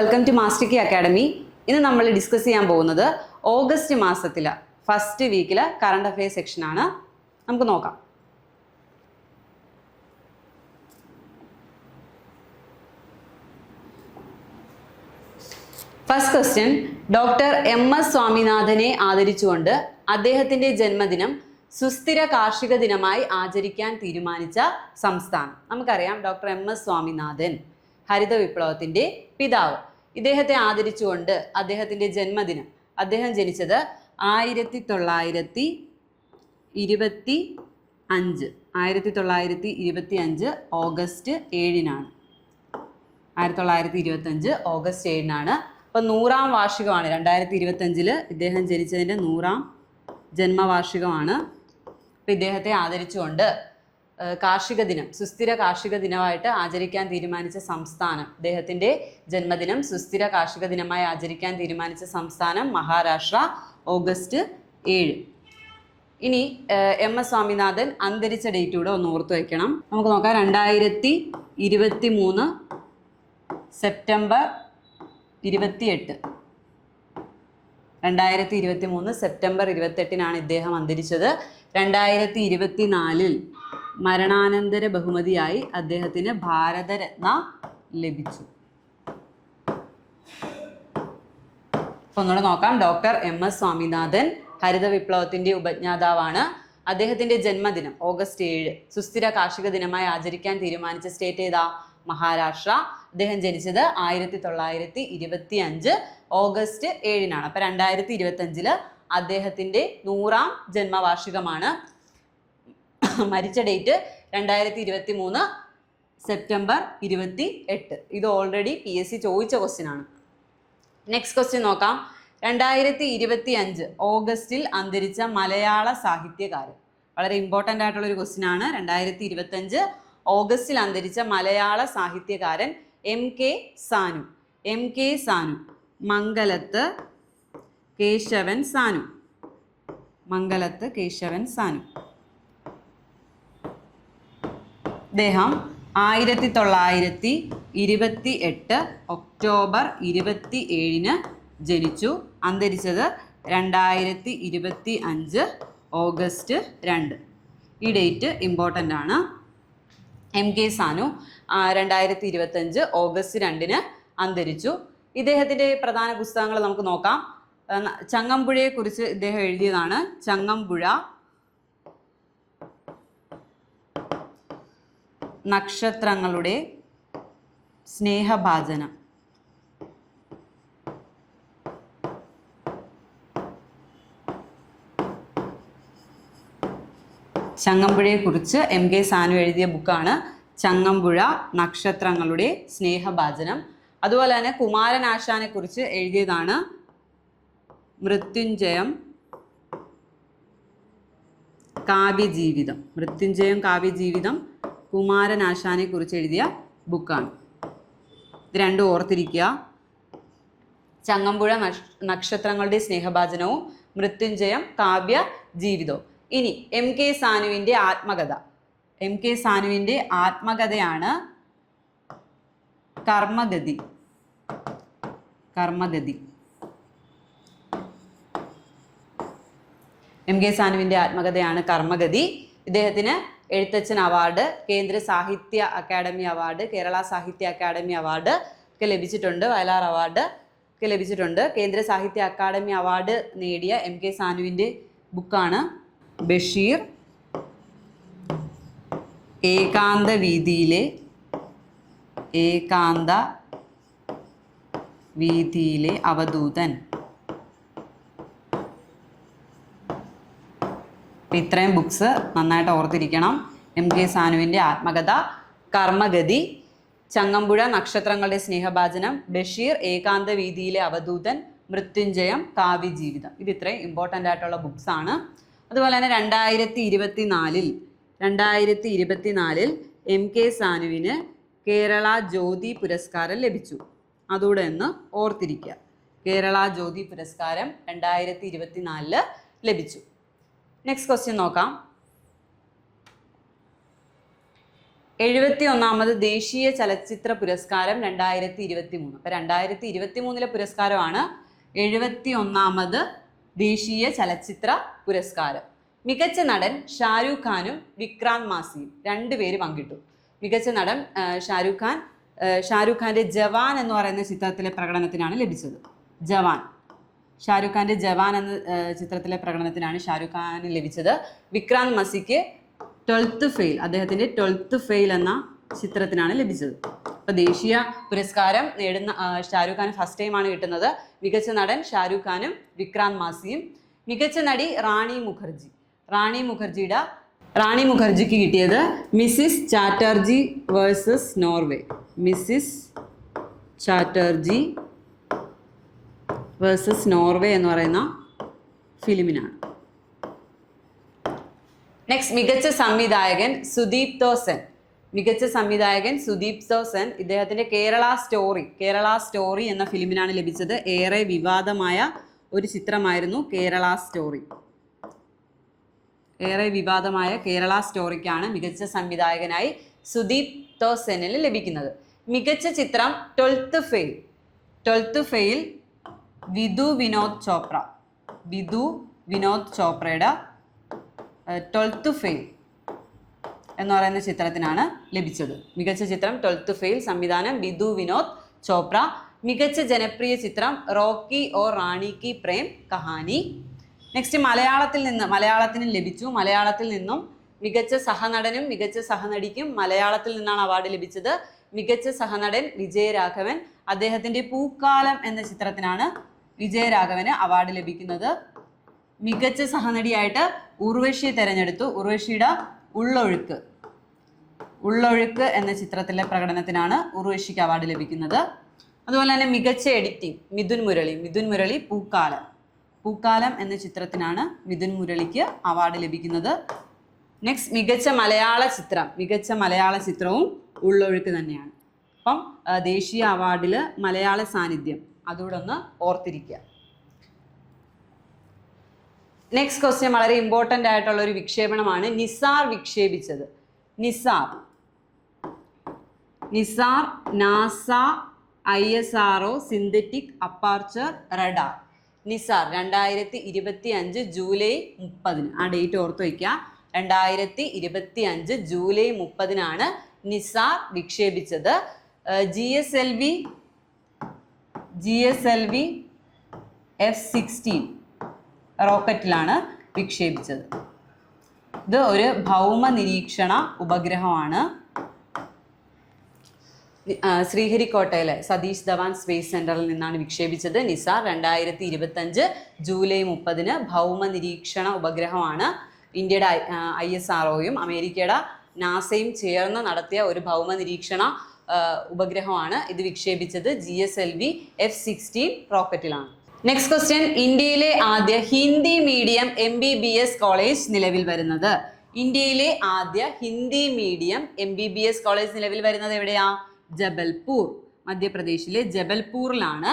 Welcome to മാസ്റ്റിക്കി academy ഇന്ന് നമ്മൾ discuss ചെയ്യാൻ പോകുന്നത് ഓഗസ്റ്റ് മാസത്തിൽ ഫസ്റ്റ് വീക്കിൽ കറണ്ട് അഫെയർ സെക്ഷനാണ് നമുക്ക് നോക്കാം. First question doctor M S സ്വാമിനാഥനെ ആദരിച്ചുകൊണ്ട് അദ്ദേഹത്തിന്റെ ജന്മദിനം സുസ്ഥിര കാർഷിക ദിനമായി ആചരിക്കാൻ തീരുമാനിച്ച സംസ്ഥാനം. നമുക്കറിയാം ഡോക്ടർ എം എസ് സ്വാമിനാഥൻ ഹരിത വിപ്ലവത്തിന്റെ പിതാവ്. ഇദ്ദേഹത്തെ ആദരിച്ചുകൊണ്ട് അദ്ദേഹത്തിന്റെ ജന്മദിനം. അദ്ദേഹം ജനിച്ചത് ആയിരത്തി തൊള്ളായിരത്തി ഇരുപത്തി അഞ്ച്. ആയിരത്തി തൊള്ളായിരത്തി ഇരുപത്തി അഞ്ച് ഓഗസ്റ്റ് ഏഴിനാണ്. ആയിരത്തി തൊള്ളായിരത്തി ഇരുപത്തഞ്ച് ഓഗസ്റ്റ് ഏഴിനാണ്. അപ്പം നൂറാം വാർഷികമാണ്. രണ്ടായിരത്തി ഇരുപത്തഞ്ചിൽ ഇദ്ദേഹം ജനിച്ചതിന്റെ നൂറാം ജന്മവാർഷികമാണ്. അപ്പം ഇദ്ദേഹത്തെ ആദരിച്ചുകൊണ്ട് കാർഷിക ദിനം സുസ്ഥിര കാർഷിക ദിനമായിട്ട് ആചരിക്കാൻ തീരുമാനിച്ച സംസ്ഥാനം. അദ്ദേഹത്തിന്റെ ജന്മദിനം സുസ്ഥിര കാർഷിക ദിനമായി ആചരിക്കാൻ തീരുമാനിച്ച സംസ്ഥാനം മഹാരാഷ്ട്ര ഓഗസ്റ്റ് ഏഴ്. ഇനി എം എസ് സ്വാമിനാഥൻ അന്തരിച്ച ഡേറ്റ് കൂടെ ഒന്ന് ഓർത്തു വയ്ക്കണം നമുക്ക് നോക്കാം രണ്ടായിരത്തി ഇരുപത്തി മൂന്ന് സെപ്റ്റംബർ ഇരുപത്തിയെട്ട്. രണ്ടായിരത്തി ഇരുപത്തി മൂന്ന് സെപ്റ്റംബർ ഇരുപത്തെട്ടിനാണ് ഇദ്ദേഹം അന്തരിച്ചത്. രണ്ടായിരത്തി ഇരുപത്തിനാലിൽ മരണാനന്തര ബഹുമതിയായി അദ്ദേഹത്തിന് ഭാരതരത്ന ലഭിച്ചു. ഒന്നുകൂടെ നോക്കാം. ഡോക്ടർ എം എസ് സ്വാമിനാഥൻ ഹരിത വിപ്ലവത്തിന്റെ ഉപജ്ഞാതാവാണ്. അദ്ദേഹത്തിന്റെ ജന്മദിനം ഓഗസ്റ്റ് ഏഴ് സുസ്ഥിര കാർഷിക ദിനമായി ആചരിക്കാൻ തീരുമാനിച്ച സ്റ്റേറ്റ് ഏതാ? മഹാരാഷ്ട്ര. അദ്ദേഹം ജനിച്ചത് ആയിരത്തി തൊള്ളായിരത്തി ഇരുപത്തി അഞ്ച് ഓഗസ്റ്റ് ഏഴിനാണ്. അപ്പൊ രണ്ടായിരത്തി ഇരുപത്തി അഞ്ചിൽ അദ്ദേഹത്തിന്റെ നൂറാം ജന്മവാർഷികമാണ്. മരിച്ച ഡേറ്റ് രണ്ടായിരത്തി ഇരുപത്തി മൂന്ന് സെപ്റ്റംബർ ഇരുപത്തി എട്ട് ഇത് ഓൾറെഡി പി എസ് സി ചോദിച്ച ക്വസ്റ്റ്യൻ ആണ്. നെക്സ്റ്റ് ക്വസ്റ്റ്യൻ നോക്കാം. രണ്ടായിരത്തി ഇരുപത്തി അഞ്ച് ഓഗസ്റ്റിൽ അന്തരിച്ച മലയാള സാഹിത്യകാരൻ. വളരെ ഇമ്പോർട്ടന്റ് ആയിട്ടുള്ള ഒരു ക്വസ്റ്റ്യൻ ആണ്. രണ്ടായിരത്തി ഇരുപത്തി അഞ്ച് ഓഗസ്റ്റിൽ അന്തരിച്ച മലയാള സാഹിത്യകാരൻ M K Sanu M K Sanu Mangalath Keshavan Sanu Mangalath Keshavan Sanu അദ്ദേഹം ആയിരത്തി തൊള്ളായിരത്തി ഇരുപത്തി എട്ട് ഒക്ടോബർ ഇരുപത്തി ഏഴിന് ജനിച്ചു. അന്തരിച്ചത് രണ്ടായിരത്തി ഇരുപത്തി അഞ്ച് ഓഗസ്റ്റ് രണ്ട്. ഈ ഡേറ്റ് ഇമ്പോർട്ടന്റ് ആണ്. എം കെ സാനു രണ്ടായിരത്തി ഇരുപത്തഞ്ച് ഓഗസ്റ്റ് രണ്ടിന് അന്തരിച്ചു. ഇദ്ദേഹത്തിന്റെ പ്രധാന പുസ്തകങ്ങൾ നമുക്ക് നോക്കാം. ചങ്ങമ്പുഴയെക്കുറിച്ച് ഇദ്ദേഹം എഴുതിയതാണ് ചങ്ങമ്പുഴ നക്ഷത്രങ്ങളുടെ സ്നേഹഭാചനം ചങ്ങമ്പുഴയെക്കുറിച്ച് എം കെ സാനു എഴുതിയ ബുക്കാണ് ചങ്ങമ്പുഴ നക്ഷത്രങ്ങളുടെ സ്നേഹഭാചനം അതുപോലെ തന്നെ കുമാരനാശാനെ കുറിച്ച് എഴുതിയതാണ് മൃത്യുഞ്ജയം കാവ്യജീവിതം. മൃത്യുഞ്ജയം കാവ്യജീവിതം കുമാരനാശാനെ കുറിച്ച് എഴുതിയ ബുക്കാണ്. ഇത് രണ്ടും ഓർത്തിരിക്കുക. ചങ്ങമ്പുഴ നക്ഷത്രങ്ങളുടെ സ്നേഹഭാചനവും മൃത്യുഞ്ജയം കാവ്യ ജീവിതവും. ഇനി എം കെ സാനുവിന്റെ ആത്മകഥ. എം കെ സാനുവിന്റെ ആത്മകഥയാണ് കർമ്മഗതി. കർമ്മഗതി. എം കെ സാനുവിന്റെ ആത്മകഥയാണ് കർമ്മഗതി. ഇദ്ദേഹത്തിന് എഴുത്തച്ഛൻ അവാർഡ് കേന്ദ്ര സാഹിത്യ അക്കാദമി അവാർഡ് കേരള സാഹിത്യ അക്കാദമി അവാർഡ് ഒക്കെ ലഭിച്ചിട്ടുണ്ട് വയലാർ അവാർഡ് ഒക്കെ ലഭിച്ചിട്ടുണ്ട്. കേന്ദ്ര സാഹിത്യ അക്കാദമി അവാർഡ് നേടിയ എം കെ സാനുവിന്റെ ബുക്കാണ് ബഷീർ. ഏകാന്ത വീതിയിലെ ഏകാന്ത വീതിയിലെ അവധൂതൻ. അപ്പം ഇത്രയും ബുക്സ് നന്നായിട്ട് ഓർത്തിരിക്കണം. എം കെ സാനുവിന്റെ ആത്മകഥ കർമ്മഗതി ചങ്ങമ്പുഴ നക്ഷത്രങ്ങളുടെ സ്നേഹഭാചനം ബഷീർ ഏകാന്ത വീതിയിലെ അവധൂതൻ മൃത്യുഞ്ജയം കാവ്യജീവിതം. ഇത് ഇത്രയും ഇമ്പോർട്ടന്റ് ആയിട്ടുള്ള ബുക്സ് ആണ്. അതുപോലെ തന്നെ രണ്ടായിരത്തി ഇരുപത്തി നാലിൽ രണ്ടായിരത്തി ഇരുപത്തി നാലിൽ എം കെ സാനുവിന് കേരള ജ്യോതി പുരസ്കാരം ലഭിച്ചു. അതുകൂടെ ഒന്ന് ഓർത്തിരിക്കുക. കേരള ജ്യോതി പുരസ്കാരം രണ്ടായിരത്തി ഇരുപത്തി നാലിൽ ലഭിച്ചു. നെക്സ്റ്റ് ക്വസ്റ്റ്യൻ നോക്കാം. എഴുപത്തി ഒന്നാമത് ദേശീയ ചലച്ചിത്ര പുരസ്കാരം രണ്ടായിരത്തി ഇരുപത്തി മൂന്ന് അപ്പൊ രണ്ടായിരത്തി ഇരുപത്തി മൂന്നിലെ പുരസ്കാരമാണ് എഴുപത്തി ഒന്നാമത് ദേശീയ ചലച്ചിത്ര പുരസ്കാരം. മികച്ച നടൻ ഷാരൂഖ് ഖാനും വിക്രാന്ത് മാസിയും രണ്ടുപേര് പങ്കിട്ടു. മികച്ച നടൻ ഷാരൂഖ് ഖാൻ ഷാരൂഖ് ഖാന്റെ ജവാൻ എന്ന് പറയുന്ന ചിത്രത്തിലെ പ്രകടനത്തിനാണ് ലഭിച്ചത്. ജവാൻ. ഷാരൂഖ് ഖാന്റെ ജവാൻ എന്ന ചിത്രത്തിലെ പ്രകടനത്തിനാണ് ഷാരൂഖ് ഖാന് ലഭിച്ചത്. വിക്രാന്ത് മസിക്ക് ട്വൽത്ത് ഫെയിൽ അദ്ദേഹത്തിന്റെ ട്വൽത്ത് ഫെയിൽ എന്ന ചിത്രത്തിനാണ് ലഭിച്ചത്. അപ്പൊ ദേശീയ പുരസ്കാരം നേടുന്ന ഷാരൂഖ് ഖാൻ ഫസ്റ്റ് ടൈമാണ് കിട്ടുന്നത്. മികച്ച നടൻ ഷാരൂഖ് ഖാനും വിക്രാന്ത് മാസിയും. മികച്ച നടി റാണി മുഖർജി. റാണി മുഖർജിയുടെ റാണി മുഖർജിക്ക് കിട്ടിയത് Mrs Chatterjee versus Norway. Mrs Chatterjee versus Norway എന്ന് പറയുന്ന ഫിലിമിനാണ്. നെക്സ്റ്റ് മികച്ച സംവിധായകൻ സുദീപ് തോസൻ. മികച്ച സംവിധായകൻ സുദീപ് തോസൻ ഇദ്ദേഹത്തിന്റെ കേരള സ്റ്റോറി കേരള സ്റ്റോറി എന്ന ഫിലിമിനാണ് ലഭിച്ചത്. ഏറെ വിവാദമായ ഒരു ചിത്രമായിരുന്നു കേരള സ്റ്റോറി. ഏറെ വിവാദമായ കേരള സ്റ്റോറിക്കാണ് മികച്ച സംവിധായകനായി സുദീപ് തോസനിൽ ലഭിക്കുന്നത്. മികച്ച ചിത്രം twelfth fail. Twelfth fail Vidhu Vinod Chopra. Vidhu Vinod ചോപ്രയുടെ twelfth fail എന്ന് പറയുന്ന ചിത്രത്തിനാണ് ലഭിച്ചത്. മികച്ച ചിത്രം ട്വൽത്ത് ഫെയിൽ സംവിധാനം വിധു വിനോദ് ചോപ്ര. മികച്ച ജനപ്രിയ ചിത്രം റോക്കി ഓ റാണി കി പ്രേം കഹാനി. നെക്സ്റ്റ് മലയാളത്തിൽ നിന്ന് മലയാളത്തിന് ലഭിച്ചു. മലയാളത്തിൽ നിന്നും മികച്ച സഹനടനും മികച്ച സഹനടിക്കും മലയാളത്തിൽ നിന്നാണ് അവാർഡ് ലഭിച്ചത്. മികച്ച സഹനടൻ വിജയരാഘവൻ. അദ്ദേഹത്തിന്റെ പൂക്കാലം എന്ന ചിത്രത്തിനാണ് വിജയരാഘവന് അവാർഡ് ലഭിക്കുന്നത്. മികച്ച സഹനടിയായിട്ട് ഉർവശിയെ തെരഞ്ഞെടുത്തു. ഉർവശിയുടെ ഉള്ളൊഴുക്ക്. ഉള്ളൊഴുക്ക് എന്ന ചിത്രത്തിലെ പ്രകടനത്തിനാണ് ഉർവശിക്ക് അവാർഡ് ലഭിക്കുന്നത്. അതുപോലെ തന്നെ മികച്ച എഡിറ്റിംഗ് മിഥുൻ മുരളി മിഥുൻ മുരളി പൂക്കാലം. പൂക്കാലം എന്ന ചിത്രത്തിനാണ് മിഥുൻ മുരളിക്ക് അവാർഡ് ലഭിക്കുന്നത്. നെക്സ്റ്റ് മികച്ച മലയാള ചിത്രം. മികച്ച മലയാള ചിത്രവും ഉള്ളൊഴുക്ക് തന്നെയാണ്. അപ്പം ദേശീയ അവാർഡിൽ മലയാള സാന്നിധ്യം. അതുകൂടെ ഒന്ന് ഓർത്തിരിക്കുക. നെക്സ്റ്റ് ക്വസ്റ്റ്യൻ വളരെ ഇമ്പോർട്ടന്റ് ആയിട്ടുള്ള ഒരു വിക്ഷേപണമാണ്. NISAR വിക്ഷേപിച്ചത്. NISAR. NISAR NASA I S R O synthetic aperture radar. NISAR രണ്ടായിരത്തി ഇരുപത്തി അഞ്ച് ജൂലൈ മുപ്പതിന്. ആ ഡേറ്റ് ഓർത്ത് വയ്ക്കുക. രണ്ടായിരത്തി ഇരുപത്തി അഞ്ച് ജൂലൈ മുപ്പതിനാണ് NISAR വിക്ഷേപിച്ചത്. G S L V G S L V F sixteen റോക്കറ്റിലാണ് വിക്ഷേപിച്ചത്. ഇത് ഒരു ഭൗമ നിരീക്ഷണ ഉപഗ്രഹമാണ് ശ്രീഹരിക്കോട്ടയിലെ സതീഷ് ധവാൻ സ്പേസ് സെന്ററിൽ നിന്നാണ് വിക്ഷേപിച്ചത്. നിസാർ രണ്ടായിരത്തി ഇരുപത്തഞ്ച് ജൂലൈ മുപ്പതിന് ഭൗമ നിരീക്ഷണ ഉപഗ്രഹമാണ്. ഇന്ത്യയുടെ ഐ എസ് ആർ ഒയും അമേരിക്കയുടെ നാസയും ചേർന്ന് നടത്തിയ ഒരു ഭൗമ നിരീക്ഷണ ഉപഗ്രഹമാണ് ഇത് വിക്ഷേപിച്ചത് G S L V F sixteen റോക്കറ്റിലാണ്. Next question ഇന്ത്യയിലെ ആദ്യ Hindi medium M B B S college നിലവിൽ വരുന്നത്. ഇന്ത്യയിലെ ആദ്യ Hindi medium M B B S college നിലവിൽ വരുന്നത് എവിടെയാ? ജബൽപൂർ. മധ്യപ്രദേശിലെ ജബൽപൂരിലാണ്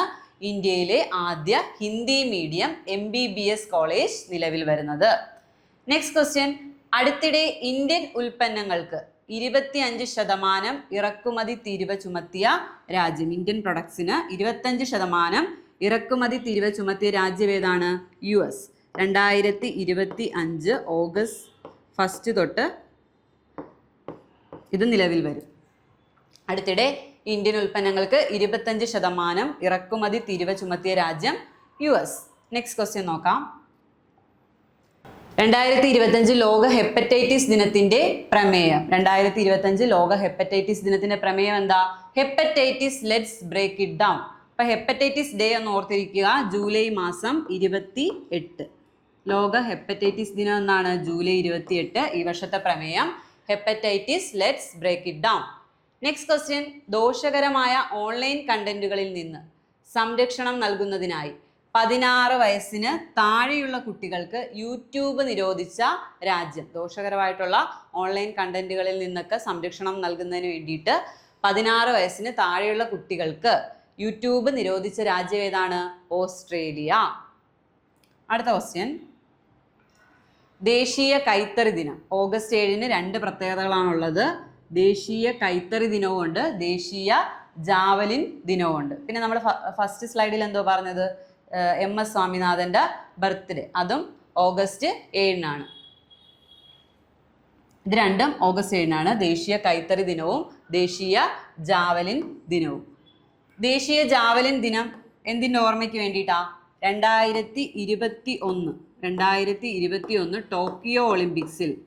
ഇന്ത്യയിലെ ആദ്യ Hindi medium M B B S college നിലവിൽ വരുന്നത്. നെക്സ്റ്റ് ക്വസ്റ്റ്യൻ അടുത്തിടെ ഇന്ത്യൻ ഉൽപ്പന്നങ്ങൾക്ക് ഇരുപത്തിയഞ്ച് ശതമാനം ഇറക്കുമതി തീരുവ ചുമത്തിയ രാജ്യം ഇന്ത്യൻ പ്രൊഡക്ട്സിന് ഇരുപത്തഞ്ച് ശതമാനം ഇറക്കുമതി തീരുവ ചുമത്തിയ രാജ്യം ഏതാണ്? U S. രണ്ടായിരത്തി ഇരുപത്തി അഞ്ച് ഓഗസ്റ്റ് ഫസ്റ്റ് തൊട്ട് ഇത് നിലവിൽ വരും. അടുത്തിടെ ഇന്ത്യൻ ഉൽപ്പന്നങ്ങൾക്ക് ഇരുപത്തഞ്ച് ശതമാനം ഇറക്കുമതി തീരുവ ചുമത്തിയ രാജ്യം യു എസ്. നെക്സ്റ്റ് ക്വസ്റ്റ്യൻ നോക്കാം. രണ്ടായിരത്തി ഇരുപത്തഞ്ച് ലോക ഹെപ്പറ്റൈറ്റിസ് ദിനത്തിന്റെ പ്രമേയം. രണ്ടായിരത്തി ഇരുപത്തഞ്ച് ലോക ഹെപ്പറ്റൈറ്റിസ് ദിനത്തിന്റെ പ്രമേയം എന്താ? Hepatitis let's break it down. അപ്പൊ ഹെപ്പറ്റൈറ്റിസ് ഡേ എന്ന് ഓർത്തിരിക്കുക ജൂലൈ മാസം ഇരുപത്തി എട്ട് ലോക ഹെപ്പറ്റൈറ്റിസ് ദിനം എന്നാണ് ജൂലൈ ഇരുപത്തി എട്ട് ഈ വർഷത്തെ പ്രമേയം. Hepatitis let's break it down. Next question ദോഷകരമായ ഓൺലൈൻ കണ്ടന്റുകളിൽ നിന്ന് സംരക്ഷണം നൽകുന്നതിനായി പതിനാറ് വയസ്സിന് താഴെയുള്ള കുട്ടികൾക്ക് യൂട്യൂബ് നിരോധിച്ച രാജ്യം. ദോഷകരമായിട്ടുള്ള ഓൺലൈൻ കണ്ടന്റുകളിൽ നിന്നൊക്കെ സംരക്ഷണം നൽകുന്നതിന് വേണ്ടിയിട്ട് പതിനാറ് വയസ്സിന് താഴെയുള്ള കുട്ടികൾക്ക് യൂട്യൂബ് നിരോധിച്ച രാജ്യം ഏതാണ്? ഓസ്ട്രേലിയ. അടുത്ത ക്വസ്റ്റ്യൻ ദേശീയ കൈത്തറി ദിനം. ഓഗസ്റ്റ് ഏഴിന് രണ്ട് പ്രത്യേകതകളാണുള്ളത്. ദേശീയ കൈത്തറി ദിനവും ഉണ്ട് ദേശീയ ജാവലിൻ ദിനവും ഉണ്ട് പിന്നെ നമ്മൾ ഫസ്റ്റ് സ്ലൈഡിൽ എന്തോ പറഞ്ഞത്? എം എസ് സ്വാമിനാഥന്റെ ബർത്ത്ഡേ. അതും ഓഗസ്റ്റ് ഏഴിനാണ്. ഇത് രണ്ടും ഓഗസ്റ്റ് ഏഴിനാണ്. ദേശീയ കൈത്തറി ദിനവും ദേശീയ ജാവലിൻ ദിനവും. ദേശീയ ജാവലിൻ ദിനം എന്തിന്റെ ഓർമ്മയ്ക്ക് വേണ്ടിയിട്ടാ? രണ്ടായിരത്തി ഇരുപത്തി ഒന്ന് രണ്ടായിരത്തി ഇരുപത്തി ഒന്ന് ടോക്കിയോ ഒളിമ്പിക്സിൽ.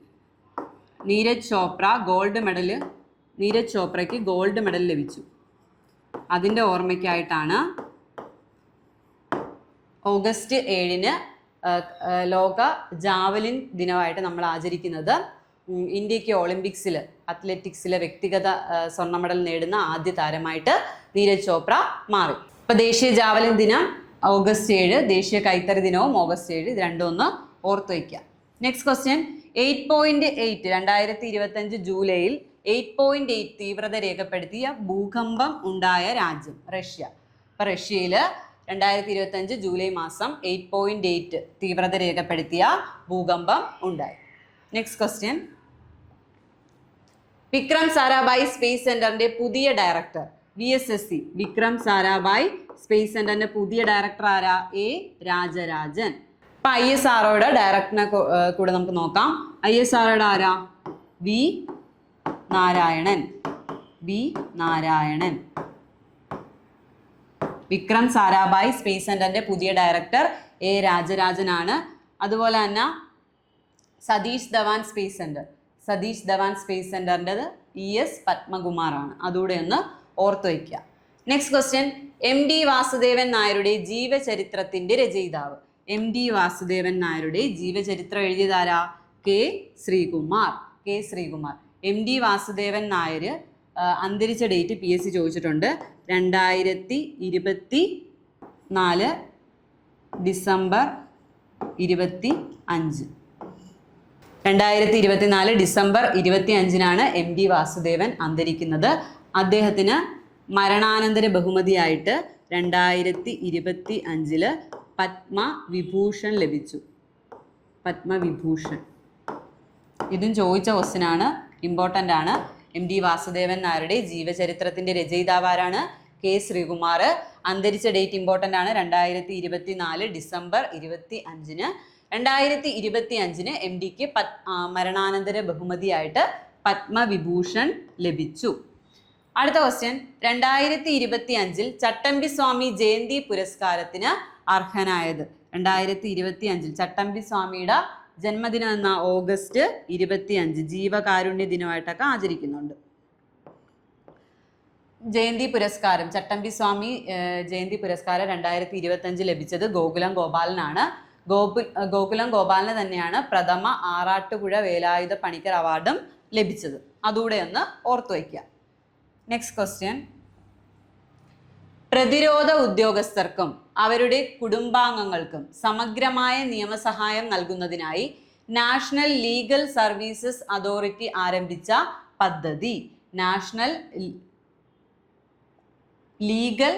നീരജ് ചോപ്ര ഗോൾഡ് മെഡൽ നീരജ് ചോപ്രയ്ക്ക് ഗോൾഡ് മെഡൽ ലഭിച്ചു. അതിന്റെ ഓർമ്മയ്ക്കായിട്ടാണ് ഓഗസ്റ്റ് ഏഴിന് ലോക ജാവലിൻ ദിനമായിട്ട് നമ്മൾ ആചരിക്കുന്നത്. ഇന്ത്യയ്ക്ക് ഒളിമ്പിക്സിൽ അത്ലറ്റിക്സിലെ വ്യക്തിഗത സ്വർണ മെഡൽ നേടുന്ന ആദ്യ താരമായിട്ട് നീരജ് ചോപ്ര മാറി. ഇപ്പൊ ദേശീയ ജാവലിൻ ദിനം ഓഗസ്റ്റ് ഏഴ് ദേശീയ കൈത്തറി ദിനവും ഓഗസ്റ്റ് ഏഴ് രണ്ടും ഒന്ന് ഓർത്ത് വയ്ക്കുക. Next question eight point eight രണ്ടായിരത്തി ഇരുപത്തഞ്ച് ജൂലൈയിൽ എയ്റ്റ് പോയിന്റ് എയ്റ്റ് തീവ്രത രേഖപ്പെടുത്തിയ ഭൂകമ്പം ഉണ്ടായ രാജ്യം റഷ്യ. അപ്പൊ റഷ്യയിൽ രണ്ടായിരത്തി ഇരുപത്തഞ്ച് ജൂലൈ മാസം എയ്റ്റ് പോയിന്റ് എയ്റ്റ് തീവ്രത രേഖപ്പെടുത്തിയ ഭൂകമ്പം ഉണ്ടായി. Next question Vikram Sarabhai space സെന്ററിന്റെ പുതിയ director V S S C Vikram Sarabhai space സെന്ററിന്റെ പുതിയ ഡയറക്ടർ ആരാ? എ രാജരാജൻ. ഇപ്പൊ ഐ എസ് ആർഒയുടെ ഡയറക്ടറിനെ കൂടെ നമുക്ക് നോക്കാം. ഐ എസ് ആർഒയുടെ ആരാ? V Narayanan. V Narayanan. Vikram Sarabhai space സെന്ററിന്റെ പുതിയ ഡയറക്ടർ എ രാജരാജനാണ്. അതുപോലെ തന്നെ Satish Dhawan space centre. Satish Dhawan space സെന്ററിന്റെ ഇ എസ് പത്മകുമാറാണ്. അതുകൂടെ ഒന്ന് ഓർത്ത് വയ്ക്കുക. Next question M D Vasudevan നായരുടെ ജീവചരിത്രത്തിന്റെ രചയിതാവ്. എം ഡി വാസുദേവൻ നായരുടെ ജീവചരിത്രം എഴുതിയതാരാ K Sreekumar. K Sreekumar. M D Vasudevan Nair അന്തരിച്ച ഡേറ്റ് പി എസ് സി ചോദിച്ചിട്ടുണ്ട്. രണ്ടായിരത്തി ഇരുപത്തി നാല് ഡിസംബർ ഇരുപത്തി അഞ്ച്. രണ്ടായിരത്തി ഇരുപത്തിനാല് ഡിസംബർ ഇരുപത്തി അഞ്ചിനാണ് എം ഡി വാസുദേവൻ അന്തരിക്കുന്നത്. അദ്ദേഹത്തിന് മരണാനന്തര ബഹുമതിയായിട്ട് രണ്ടായിരത്തി ഇരുപത്തി അഞ്ചിൽ പത്മവിഭൂഷൺ ലഭിച്ചു. പത്മവിഭൂഷൺ. ഇതും ചോദിച്ച ക്വസ്റ്റിനാണ് ഇമ്പോർട്ടന്റ് ആണ്. എം ഡി വാസുദേവൻ നായരുടെ ജീവചരിത്രത്തിന്റെ രചയിതാവ് ആരാണ്? കെ ശ്രീകുമാർ. അന്തരിച്ച ഡേറ്റ് ഇമ്പോർട്ടന്റ് ആണ്. രണ്ടായിരത്തി ഇരുപത്തി നാല് ഡിസംബർ ഇരുപത്തി അഞ്ചിന് രണ്ടായിരത്തി ഇരുപത്തി അഞ്ചിന് എം ഡിക്ക് പത് മരണാനന്തര ബഹുമതിയായിട്ട് പത്മവിഭൂഷൺ ലഭിച്ചു. അടുത്ത ക്വസ്റ്റ്യൻ രണ്ടായിരത്തി ഇരുപത്തി അഞ്ചിൽ ചട്ടമ്പി സ്വാമി ജയന്തി പുരസ്കാരത്തിന് അർഹനായത്. രണ്ടായിരത്തി ഇരുപത്തി അഞ്ചിൽ ചട്ടമ്പി സ്വാമിയുടെ ജന്മദിനം എന്ന ഓഗസ്റ്റ് ഇരുപത്തി അഞ്ച് ജീവകാരുണ്യ ദിനമായിട്ടൊക്കെ ആചരിക്കുന്നുണ്ട്. ജയന്തി പുരസ്കാരം ചട്ടമ്പി സ്വാമി ജയന്തി പുരസ്കാരം രണ്ടായിരത്തി ഇരുപത്തി അഞ്ച് ലഭിച്ചത് ഗോകുലം ഗോപാലനാണ്. ഗോപു ഗോകുലം ഗോപാലന് തന്നെയാണ് പ്രഥമ ആറാട്ടുപുഴ വേലായുധ പണിക്കർ അവാർഡും ലഭിച്ചത്. അതുകൂടെ ഒന്ന് ഓർത്തു വയ്ക്കുക നെക്സ്റ്റ് ക്വസ്റ്റ്യൻ പ്രതിരോധ ഉദ്യോഗസ്ഥർക്കും അവരുടെ കുടുംബാംഗങ്ങൾക്കും സമഗ്രമായ നിയമസഹായം നൽകുന്നതിനായി നാഷണൽ ലീഗൽ സർവീസസ് അതോറിറ്റി ആരംഭിച്ച പദ്ധതി. നാഷണൽ ലീഗൽ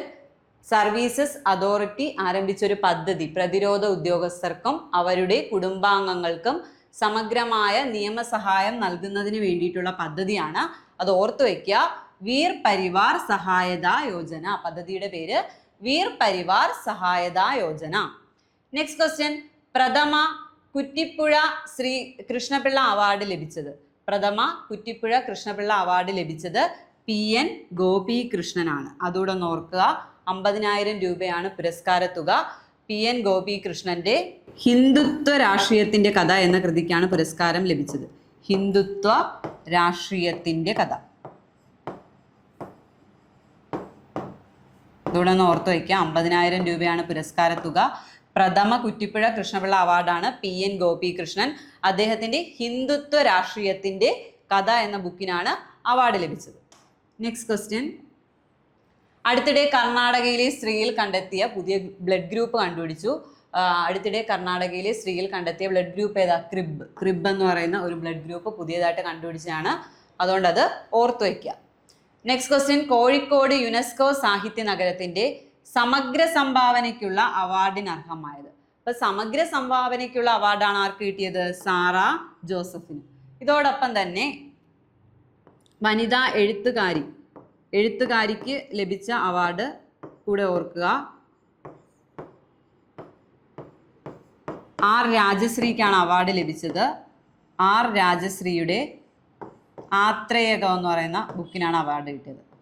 സർവീസസ് അതോറിറ്റി ആരംഭിച്ചൊരു പദ്ധതി. പ്രതിരോധ ഉദ്യോഗസ്ഥർക്കും അവരുടെ കുടുംബാംഗങ്ങൾക്കും സമഗ്രമായ നിയമസഹായം നൽകുന്നതിന് വേണ്ടിയിട്ടുള്ള പദ്ധതിയാണ്. അത് ഓർത്തു വയ്ക്കുക. വീർ പരിവാർ സഹായത യോജന. പദ്ധതിയുടെ പേര് വീർ പരിവാർ സഹായത യോജന. നെക്സ്റ്റ് ക്വസ്റ്റ്യൻ പ്രഥമ കുറ്റിപ്പുഴ ശ്രീ കൃഷ്ണപിള്ള അവാർഡ് ലഭിച്ചത്. പ്രഥമ കുറ്റിപ്പുഴ കൃഷ്ണപിള്ള അവാർഡ് ലഭിച്ചത് പി എൻ ഗോപി കൃഷ്ണനാണ് അതുകൂടെ ഒന്ന് ഓർക്കുക. അമ്പതിനായിരം രൂപയാണ് പുരസ്കാര തുക. പി എൻ ഗോപി കൃഷ്ണന്റെ ഹിന്ദുത്വ രാഷ്ട്രീയത്തിന്റെ കഥ എന്ന കൃതിക്കാണ് പുരസ്കാരം ലഭിച്ചത്. ഹിന്ദുത്വ രാഷ്ട്രീയത്തിന്റെ കഥ. ഇതുകൂടെ ഒന്ന് ഓർത്ത് വയ്ക്കുക. അമ്പതിനായിരം രൂപയാണ് പുരസ്കാര തുക. പ്രഥമ കുറ്റിപ്പുഴ കൃഷ്ണപിള്ള അവാർഡാണ് പി എൻ ഗോപികൃഷ്ണൻ. അദ്ദേഹത്തിന്റെ ഹിന്ദുത്വ രാഷ്ട്രീയത്തിന്റെ കഥ എന്ന ബുക്കിനാണ് അവാർഡ് ലഭിച്ചത്. നെക്സ്റ്റ് ക്വസ്റ്റ്യൻ അടുത്തിടെ കർണാടകയിലെ സ്ത്രീയിൽ കണ്ടെത്തിയ പുതിയ ബ്ലഡ് ഗ്രൂപ്പ് കണ്ടുപിടിച്ചു. അടുത്തിടെ കർണാടകയിലെ സ്ത്രീയിൽ കണ്ടെത്തിയ ബ്ലഡ് ഗ്രൂപ്പ് ഏതാ? ക്രിബ്. ക്രിബ് എന്ന് പറയുന്ന ഒരു ബ്ലഡ് ഗ്രൂപ്പ് പുതിയതായിട്ട് കണ്ടുപിടിച്ചതാണ്. അതുകൊണ്ട് അത് ഓർത്തു വയ്ക്കുക. നെക്സ്റ്റ് ക്വസ്റ്റ്യൻ കോഴിക്കോട് യുനെസ്കോ സാഹിത്യ നഗരത്തിന്റെ സമഗ്ര സംഭാവനയ്ക്കുള്ള അവാർഡിന് അർഹമായത് അപ്പൊ സമഗ്ര സംഭാവനയ്ക്കുള്ള അവാർഡാണ് ആർക്ക് കിട്ടിയത്? സാറ ജോസഫിന്. ഇതോടൊപ്പം തന്നെ വനിതാ എഴുത്തുകാരി എഴുത്തുകാരിക്ക് ലഭിച്ച അവാർഡ് കൂടെ ഓർക്കുക. ആർ രാജശ്രീക്കാണ് അവാർഡ് ലഭിച്ചത്. ആർ രാജശ്രീയുടെ ആത്രേയകം എന്ന് പറയുന്ന ബുക്കിനാണ് അവാർഡ് കിട്ടിയത്.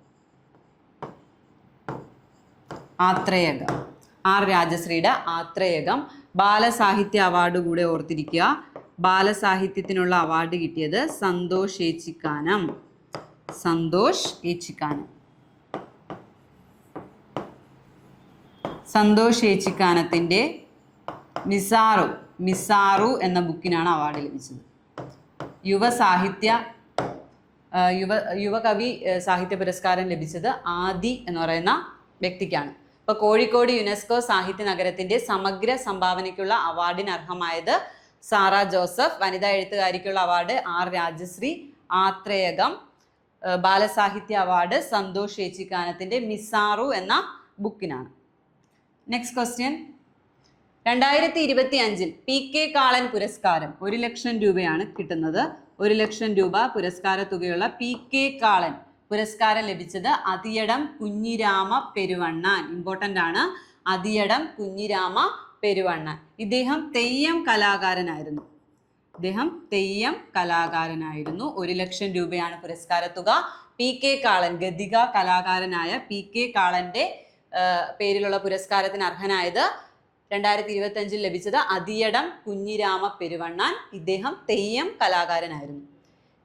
ആത്രേയകം. ആർ രാജശ്രീയുടെ ആത്രേയകം. ബാലസാഹിത്യ അവാർഡ് കൂടെ ഓർത്തിരിക്കുക. ബാലസാഹിത്യത്തിനുള്ള അവാർഡ് കിട്ടിയത് സന്തോഷ് ഏച്ചിക്കാനം. സന്തോഷ് ഏച്ചിക്കാനം. സന്തോഷ് ഏച്ചിക്കാനത്തിന്റെ മിസാറു മിസാറു എന്ന ബുക്കിനാണ് അവാർഡ് ലഭിച്ചത്. യുവ സാഹിത്യ ആ, യുവ യുവകവി സാഹിത്യ പുരസ്കാരം ലഭിച്ചത് ആദി എന്ന് പറയുന്ന വ്യക്തിക്കാണ്. ഇപ്പൊ കോഴിക്കോട് യുനെസ്കോ സാഹിത്യ നഗരത്തിന്റെ സമഗ്ര സംഭാവനയ്ക്കുള്ള അവാർഡിന് അർഹമായത് സാറ ജോസഫ്. വനിതാ എഴുത്തുകാരിക്കുള്ള അവാർഡ് ആർ രാജശ്രീ. ആത്രേയകം ബാലസാഹിത്യ അവാർഡ് സന്തോഷ് ഏച്ചിക്കാനത്തിന്റെ മിസാറു എന്ന ബുക്കിനാണ്. നെക്സ്റ്റ് ക്വസ്റ്റ്യൻ രണ്ടായിരത്തി ഇരുപത്തി അഞ്ചിൽ പി കെ കാളൻ പുരസ്കാരം ഒരു ലക്ഷം രൂപയാണ് കിട്ടുന്നത്. ഒരു ലക്ഷം രൂപ പുരസ്കാര തുകയുള്ള പി കെ കാളൻ. പുരസ്കാരം ലഭിച്ചത് അതിയടം കുഞ്ഞിരാമ പെരുവണ്ണാൻ. ഇമ്പോർട്ടന്റ് ആണ്. അതിയടം കുഞ്ഞിരാമ പെരുവണ്ണാൻ. ഇദ്ദേഹം തെയ്യം കലാകാരനായിരുന്നു. ഇദ്ദേഹം തെയ്യം കലാകാരനായിരുന്നു. ഒരു ലക്ഷം രൂപയാണ് പുരസ്കാര തുക. പി കെ കാളൻ ഗതിക കലാകാരനായ പി കെ കാളന്റെ ആ, പേരിലുള്ള പുരസ്കാരത്തിന് അർഹനായത് രണ്ടായിരത്തി ഇരുപത്തഞ്ചിൽ ലഭിച്ചത് അതിയടം കുഞ്ഞിരാമ പെരുവണ്ണാൻ. ഇദ്ദേഹം തെയ്യം കലാകാരനായിരുന്നു.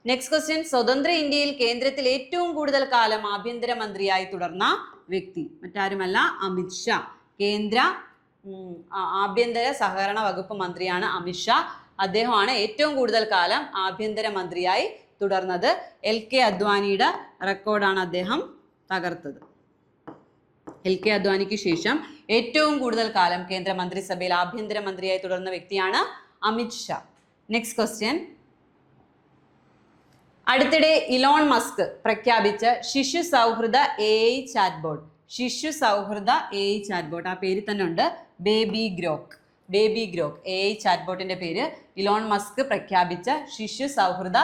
നെക്സ്റ്റ് ക്വസ്റ്റ്യൻ സ്വതന്ത്ര ഇന്ത്യയിൽ കേന്ദ്രത്തിൽ ഏറ്റവും കൂടുതൽ കാലം ആഭ്യന്തരമന്ത്രിയായി തുടർന്ന വ്യക്തി. മറ്റാരുമല്ല അമിത് ഷാ. കേന്ദ്ര ആഭ്യന്തര സഹകരണ വകുപ്പ് മന്ത്രിയാണ് അമിത് ഷാ. അദ്ദേഹമാണ് ഏറ്റവും കൂടുതൽ കാലം ആഭ്യന്തര മന്ത്രിയായി തുടർന്നത്. എൽ കെ അദ്വാനിയുടെ റെക്കോർഡാണ് അദ്ദേഹം തകർത്തത്. എൽ കെ അദ്വാനിക്ക് ശേഷം ഏറ്റവും കൂടുതൽ കാലം കേന്ദ്ര മന്ത്രിസഭയിൽ ആഭ്യന്തര മന്ത്രിയായി തുടർന്ന വ്യക്തിയാണ് അമിത് ഷാ. നെക്സ്റ്റ് ക്വസ്റ്റ്യൻ അടുത്തിടെ ഇലോൺ മസ്ക് പ്രഖ്യാപിച്ച ശിശു സൗഹൃദ എ ഐ ചാറ്റ് ബോർഡ് ശിശു സൗഹൃദ എ ഐ ചാറ്റ് ബോർഡ് ആ പേര് തന്നെ ഉണ്ട്. Baby Grok baby Grok A I chat ബോട്ടിന്റെ പേര് ഇലോൺ മസ്ക് പ്രഖ്യാപിച്ച ശിശു സൗഹൃദ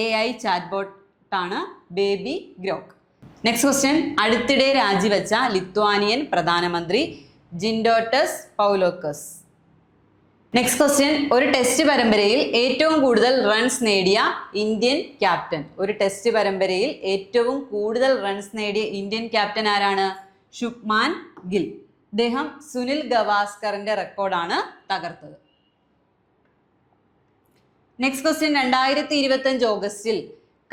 എ ഐ ബോട്ടാണ് ബേബി ഗ്രോക്ക് നെക്സ്റ്റ് ക്വസ്റ്റ്യൻ അടുത്തിടെ രാജിവെച്ച ലിത്വാനിയൻ പ്രധാനമന്ത്രി ജിൻഡോട്ടസ് പൗലോക്കസ്. നെക്സ്റ്റ് ക്വസ്റ്റ്യൻ ഒരു ടെസ്റ്റ് പരമ്പരയിൽ ഏറ്റവും കൂടുതൽ റൺസ് നേടിയ ഇന്ത്യൻ ക്യാപ്റ്റൻ ഒരു ടെസ്റ്റ് പരമ്പരയിൽ ഏറ്റവും കൂടുതൽ റൺസ് നേടിയ ഇന്ത്യൻ ക്യാപ്റ്റൻ ആരാണ്? ശുഭ്മാൻ ഗിൽ. അദ്ദേഹം സുനിൽ ഗവാസ്കറിന്റെ റെക്കോർഡാണ് തകർത്തത്. നെക്സ്റ്റ് ക്വസ്റ്റ്യൻ രണ്ടായിരത്തി ഇരുപത്തി അഞ്ച് ഓഗസ്റ്റിൽ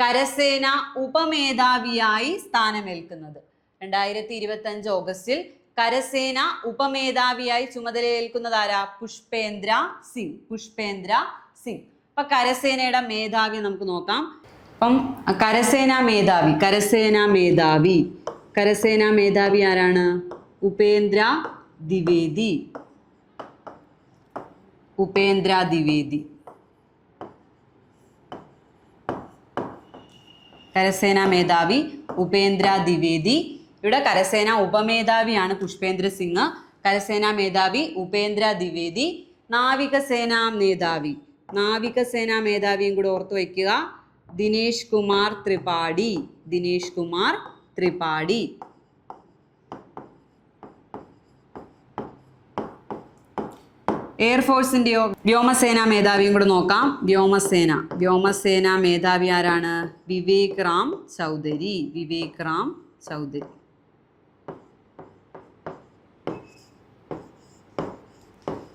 കരസേന ഉപമേധാവിയായി സ്ഥാനമേൽക്കുന്നത്. രണ്ടായിരത്തി ഇരുപത്തി അഞ്ച് ഓഗസ്റ്റിൽ കരസേന ഉപമേധാവിയായി ചുമതലയേൽക്കുന്നത് ആരാ? പുഷ്പേന്ദ്ര സിംഗ്. പുഷ്പേന്ദ്ര സിംഗ്. അപ്പൊ കരസേനയുടെ മേധാവി നമുക്ക് നോക്കാം. അപ്പം കരസേന മേധാവി കരസേന മേധാവി. കരസേന മേധാവി ആരാണ്? ഉപേന്ദ്ര ദിവേദി ഉപേന്ദ്ര ദ്വിവേദി. കരസേന മേധാവി ഉപേന്ദ്ര ദ്വിവേദി. ഇവിടെ കരസേന ഉപമേധാവിയാണ് പുഷ്പേന്ദ്ര സിംഗ്. കരസേനാ മേധാവി ഉപേന്ദ്ര ദ്വിവേദി. നാവികസേനാ മേധാവി. നാവികസേനാ മേധാവിയും കൂടെ ഓർത്തു വയ്ക്കുക. ദിനേശ് കുമാർ ത്രിപാഠി. ദിനേശ് കുമാർ ത്രിപാഠി. എയർഫോഴ്സിന്റെയോ വ്യോമസേന മേധാവിയും കൂടെ നോക്കാം. വ്യോമസേന. വ്യോമസേന മേധാവി ആരാണ്? വിവേക് റാം ചൗധരി. വിവേക് റാം ചൗധരി.